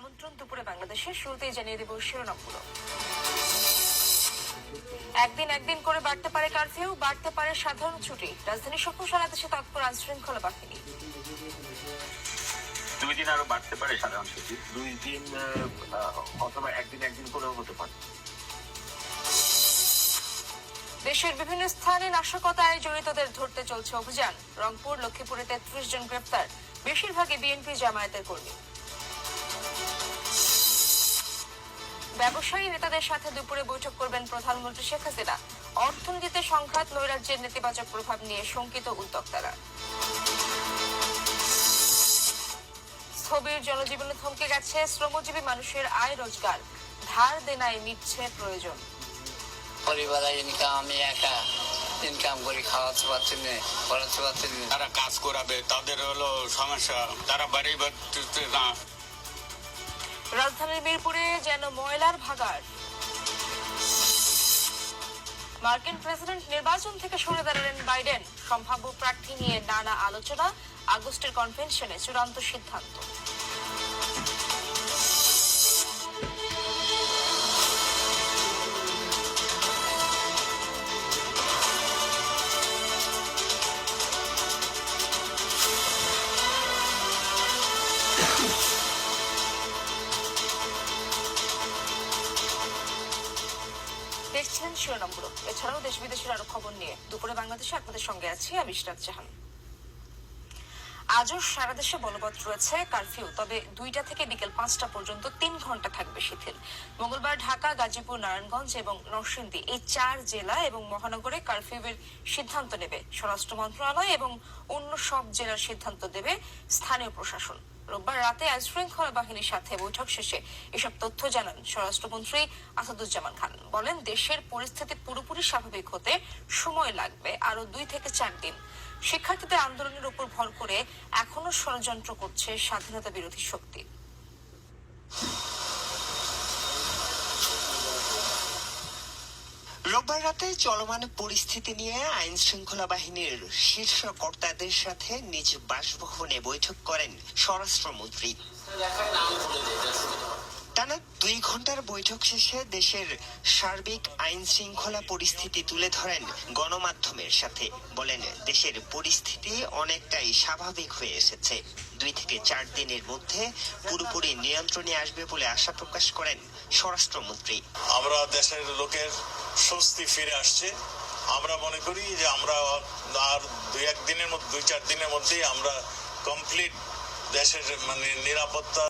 আমন্ত্রণ দুপুরে বাংলাদেশে শুরুতেই জানিয়ে দেব শিরোনামগুলো। একদিন একদিন করে বাড়তে পারে কারফিউ বাড়তে পারে সাধারণ ছুটি। রাজধানী সহ সারা দেশে তৎপর আইন শৃঙ্খলা বাহিনী। দুই দিন আরও বাড়তে পারে সাধারণ ছুটি। দুই দিন অথবা একদিন একদিন করেও হতে পারে। দেশের বিভিন্ন স্থানে নাশকতায় জড়িতদের ধরতে চলছে অভিযান। রংপুর লক্ষ্মীপুরে তেত্রিশ জন গ্রেপ্তার। বেশিরভাগই বিএনপি জামায়াতের কর্মী। ব্যবসায়ী নেতাদের সাথে দুপুরে বৈঠক করবেন প্রধানমন্ত্রী শেখ হাসিনা। অর্থনীতিতে সংঘাত নৈরাজ্যের নেতিবাচক প্রভাব নিয়ে শঙ্কিত উদ্যোক্তারা। স্থবির জনজীবনে থমকে গেছে শ্রমজীবী মানুষের আয় রোজগার। ধার দেনায় মিটছে প্রয়োজন। পরিবারের ইনকাম আমি একা। ইনকাম করে খাওয়াতে পারছি না পড়াতে পারছি না। তারা কাজ করাবে তাদের হলো সমস্যা। তারা বাড়ি বাড়তে না। রাজধানীর মিরপুরে যেন ময়লার ভাগাড়। মার্কিন প্রেসিডেন্ট নির্বাচন থেকে সরে দাঁড়ালেন বাইডেন। সম্ভাব্য প্রার্থী নিয়ে নানা আলোচনা, আগস্টের কনভেনশনে চূড়ান্ত সিদ্ধান্ত। দেখছিলেন শিরোনামগুলো এছাড়াও দেশ বিদেশের আরও খবর নিয়ে। দুপুরে বাংলাদেশে আপনাদের সঙ্গে আছি আমি ইশরাত জাহান। আজও সারা দেশে বলবৎ রয়েছে কারফিউ, তবে দুইটা থেকে বিকেল পাঁচটা পর্যন্ত তিন ঘণ্টা থাকবে শিথিল। মঙ্গলবার ঢাকা, গাজীপুর, নারায়ণগঞ্জ এবং নরসিংদী এই চার জেলা এবং মহানগরে কারফিউয়ের সিদ্ধান্ত নেবে। স্বরাষ্ট্র মন্ত্রণালয় এবং অন্য সব জেলার সিদ্ধান্ত দেবে স্থানীয় প্রশাসন। রোববার রাতে আইন শৃঙ্খলা বাহিনীর সাথে বৈঠক শেষে এসব তথ্য জানান স্বরাষ্ট্রমন্ত্রী আসাদুজ্জামান খান। বলেন, দেশের পরিস্থিতি পুরোপুরি স্বাভাবিক হতে সময় লাগবে আরও দুই থেকে চার দিন। শিক্ষার্থীদের আন্দোলনের উপর ভর করে এখনও ষড়যন্ত্র করছে স্বাধীনতা বিরোধী শক্তি। রোববার রাতে চলমান পরিস্থিতি নিয়ে আইন শৃঙ্খলা বাহিনীর শীর্ষ কর্তাদের সাথে নিজ বাসভবনে বৈঠক করেন স্বরাষ্ট্রমন্ত্রী। টানা দুই ঘণ্টার বৈঠক শেষে দেশের সার্বিক আইন শৃঙ্খলা পরিস্থিতি তুলে ধরেন গণমাধ্যমের সাথে। বলেন, দেশের পরিস্থিতি অনেকটাই স্বাভাবিক হয়ে এসেছে। দুই থেকে চার দিনের মধ্যে পুরোপুরি নিয়ন্ত্রণে আসবে বলে আশা প্রকাশ করেন স্বরাষ্ট্রমন্ত্রী। আমরা দেশের লোকের স্বস্তি ফিরে আসছে। আমরা মনে করি যে আমরা আর দুই এক দিনের মধ্যে, দুই চার দিনের মধ্যেই আমরা কমপ্লিট দেশের মানে নিরাপত্তা